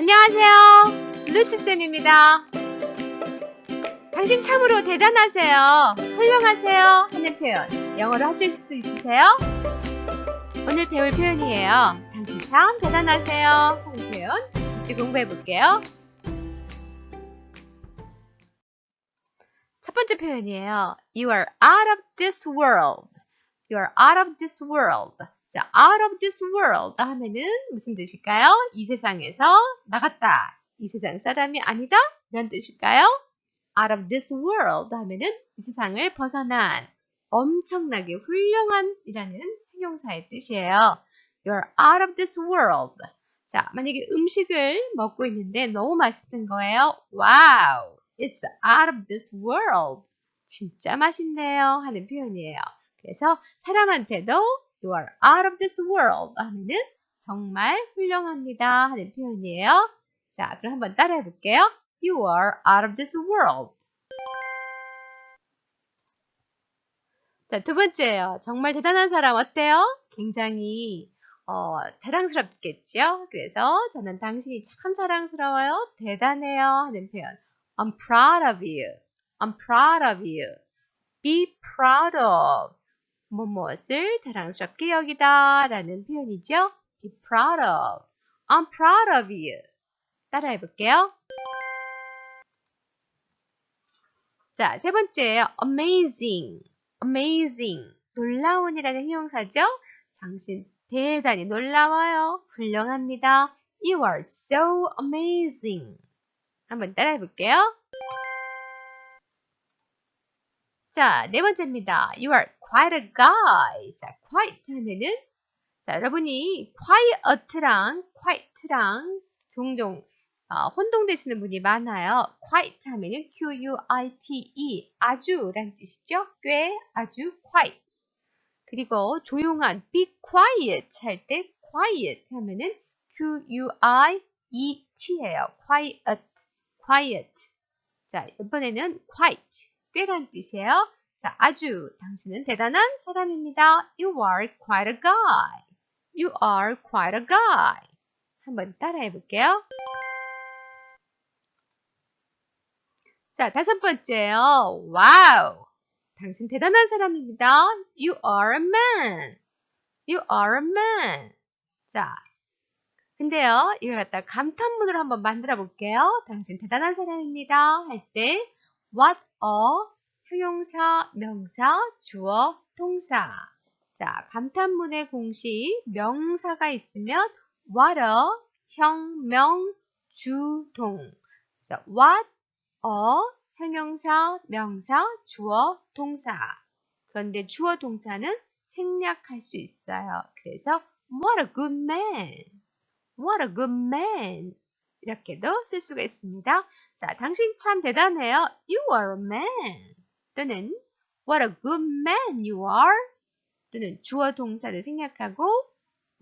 안녕하세요. 루시쌤입니다. 당신 참으로 대단하세요. 훌륭하세요. 하는 표현. 영어로 하실 수 있으세요? 오늘 배울 표현이에요. 당신 참 대단하세요. 하는 표현. 같이 공부해 볼게요. 첫 번째 표현이에요. You are out of this world. You are out of this world. 자, out of this world 하면은 무슨 뜻일까요? 이 세상에서 나갔다. 이 세상 사람이 아니다? 이런 뜻일까요? out of this world 하면은 이 세상을 벗어난 엄청나게 훌륭한 이라는 형용사의 뜻이에요. You're out of this world. 자, 만약에 음식을 먹고 있는데 너무 맛있는 거예요. Wow, it's out of this world. 진짜 맛있네요. 하는 표현이에요. 그래서 사람한테도 You are out of this world 하면은 정말 훌륭합니다 하는 표현이에요. 자, 그럼 한번 따라해 볼게요. You are out of this world. 자, 두 번째예요. 정말 대단한 사람 어때요? 굉장히 어, 자랑스럽겠죠? 그래서 저는 당신이 참 자랑스러워요. 대단해요 하는 표현. I'm proud of you. I'm proud of you. Be proud of. 무엇을 자랑스럽게 여기다 라는 표현이죠. Be proud of. I'm proud of you. 따라해 볼게요. 자, 세 번째예요. amazing. amazing. 놀라운이라는 형용사죠. 당신 대단히 놀라워요. 훌륭합니다. You are so amazing. 한번 따라해 볼게요. 자, 네 번째입니다. You are quite a guy. 자, quite 하면은 자, 여러분이 quiet랑 quite랑 종종 어, 혼동되시는 분이 많아요. quite 하면은 Q-U-I-T-E 아주라는 뜻이죠. 꽤 아주 quite. 그리고 조용한 be quiet 할 때 quiet 하면은 Q-U-I-E-T예요. quiet, quiet. 자, 이번에는 quite, 꽤란 뜻이에요. 자, 아주 당신은 대단한 사람입니다. You are quite a guy. You are quite a guy. 한번 따라해 볼게요. 자, 다섯 번째요. 와우. 당신 대단한 사람입니다. You are a man. You are a man. 자, 근데요, 이걸 갖다 감탄문으로 한번 만들어 볼게요. 당신 대단한 사람입니다. 할 때, what a, 형용사, 명사, 주어, 동사. 자, 감탄문의 공식, 명사가 있으면, what a, 형, 명, 주, 동. 그래서, what a, 형용사, 명사, 주어, 동사. 그런데 주어, 동사는 생략할 수 있어요. 그래서 what a good man. What a good man. 이렇게도 쓸 수가 있습니다. 자, 당신 참 대단해요. You are a man. 또는 What a good man you are. 또는 주어 동사를 생략하고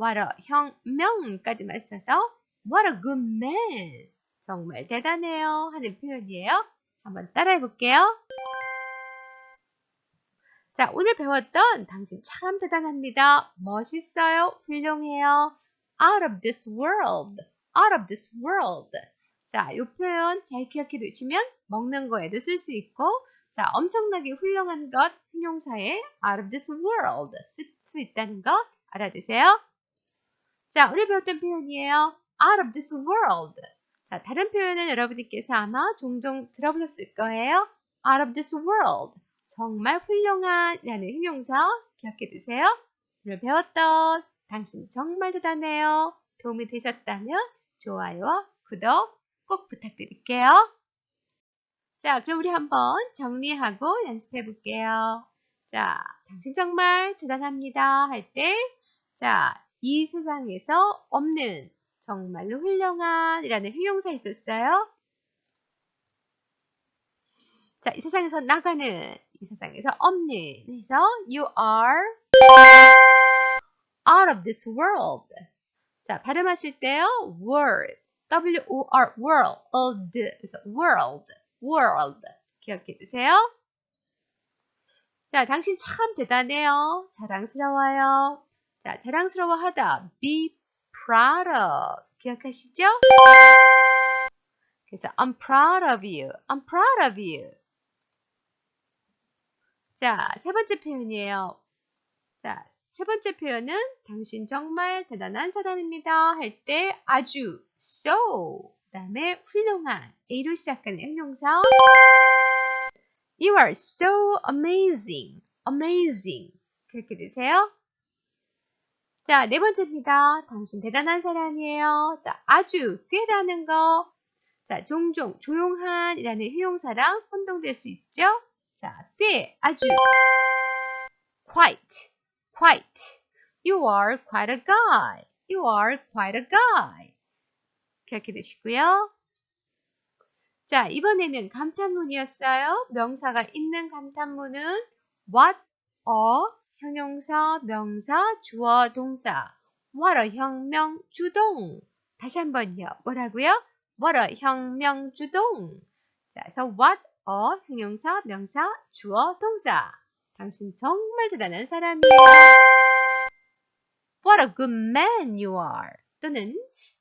What a 형, 명까지만 써서 What a good man. 정말 대단해요. 하는 표현이에요. 한번 따라해 볼게요. 자, 오늘 배웠던 당신 참 대단합니다. 멋있어요. 훌륭해요. out of this world. out of this world. 자, 이 표현 잘 기억해 두시면 먹는 거에도 쓸 수 있고 자, 엄청나게 훌륭한 것 형용사에 out of this world 쓸 수 있다는 거 알아두세요. 자, 오늘 배웠던 표현이에요. out of this world. 자, 다른 표현은 여러분들께서 아마 종종 들어보셨을 거예요. out of this world. 정말 훌륭한 라는 형용사 기억해 두세요. 오늘 배웠던 당신 정말 대단해요. 도움이 되셨다면 좋아요와 구독 꼭 부탁드릴게요. 자, 그럼 우리 한번 정리하고 연습해 볼게요. 자, 당신 정말 대단합니다 할 때, 자, 이 세상에서 없는 정말로 훌륭한 이라는 형용사 있었어요. 자, 이 세상에서 나가는, 이 세상에서 없는 해서 you are out of this world. 자, 발음하실 때요. world. W-O-R, world. 그래서 world. World. 기억해 두세요. 자, 당신 참 대단해요. 자랑스러워요. 자, 자랑스러워 하다. be proud of. 기억하시죠? 그래서 I'm proud of you. I'm proud of you. 자, 세 번째 표현이에요. 자, 세 번째 표현은 당신 정말 대단한 사람입니다. 할 때 아주 so 그 다음에 훌륭한 A로 시작하는 형용사 You are so amazing. amazing. 그렇게 되세요. 자, 네 번째입니다. 당신 대단한 사람이에요. 자, 아주 꽤라는 거. 자, 종종 조용한이라는 형용사랑 혼동될 수 있죠? 자, 꽤 아주 quite quite You are quite a guy. You are quite a guy. 그렇게 되시고요. 자, 이번에는 감탄문이었어요. 명사가 있는 감탄문은 what, a, 형용사, 명사, 주어, 동사. what a 혁명, 주동. 다시 한번요. 뭐라고요? what a 혁명, 주동. 자, 그래서 what, a, 형용사, 명사, 주어, 동사. 당신 정말 대단한 사람이에요. What a good man you are. 또는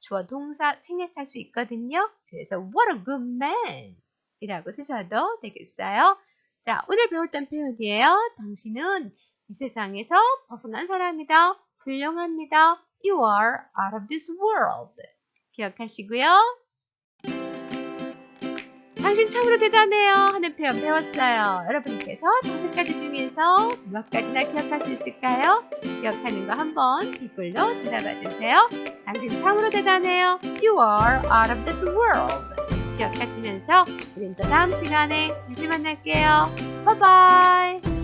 주어 동사 생략할 수 있거든요. 그래서 what a good man 이라고 쓰셔도 되겠어요. 자, 오늘 배웠던 표현이에요. 당신은 이 세상에서 벗어난 사람이다. 훌륭합니다. You are out of this world. 기억하시고요. 당신 참으로 대단해요 하는 표현 배웠어요. 여러분께서 다섯 가지 중에서 몇 가지나 기억할 수 있을까요? 기억하는 거 한번 댓글로 대답해 주세요. 당신 참으로 대단해요. You are out of this world. 기억하시면서 우린 또 다음 시간에 다시 만날게요. 바이바이.